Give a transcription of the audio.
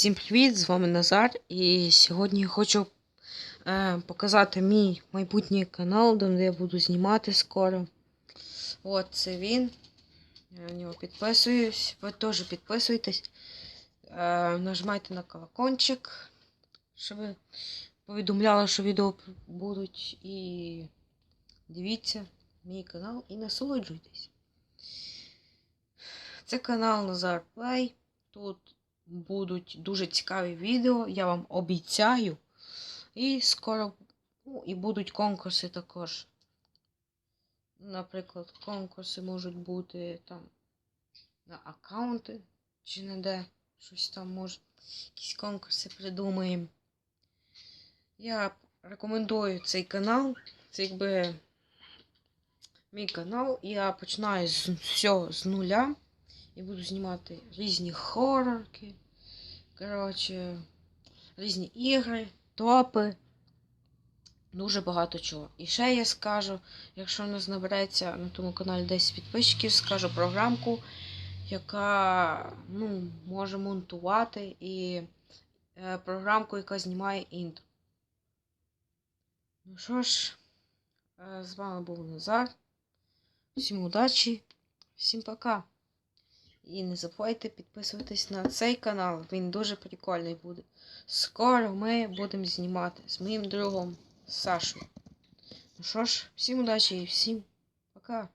Всім привіт! З вами Назар. І сьогодні хочу е, показати мій майбутній канал, де я буду знімати скоро. От це він. Я на нього підписуюсь. Ви теж підписуйтесь. Е, нажимайте на колокольчик, щоб повідомляли, що відео будуть. І дивіться мій канал і насолоджуйтесь. Це канал Назар Плей. Тут будуть дуже цікаві відео, я вам обіцяю. І скоро ну, і будуть конкурси також. Наприклад, конкурси можуть бути там на аккаунти чи не де. Щось там може. Якісь конкурси придумаємо. Я рекомендую цей канал. Це якби мій канал. Я починаю з всього з нуля. І буду знімати різні хорорки. Коротше, різні ігри, топи. Дуже багато чого. І ще я скажу, якщо у нас набереться на тому каналі 10 підписчиків, скажу програмку, яка ну, може монтувати і е, програмку, яка знімає інтро. Ну що ж, е, з вами був Назар. Всім удачі, всім пока. І не забувайте підписуватись на цей канал, він дуже прикольний буде. Скоро ми будемо знімати з моїм другом Сашою. Ну що ж, всім удачі і всім пока.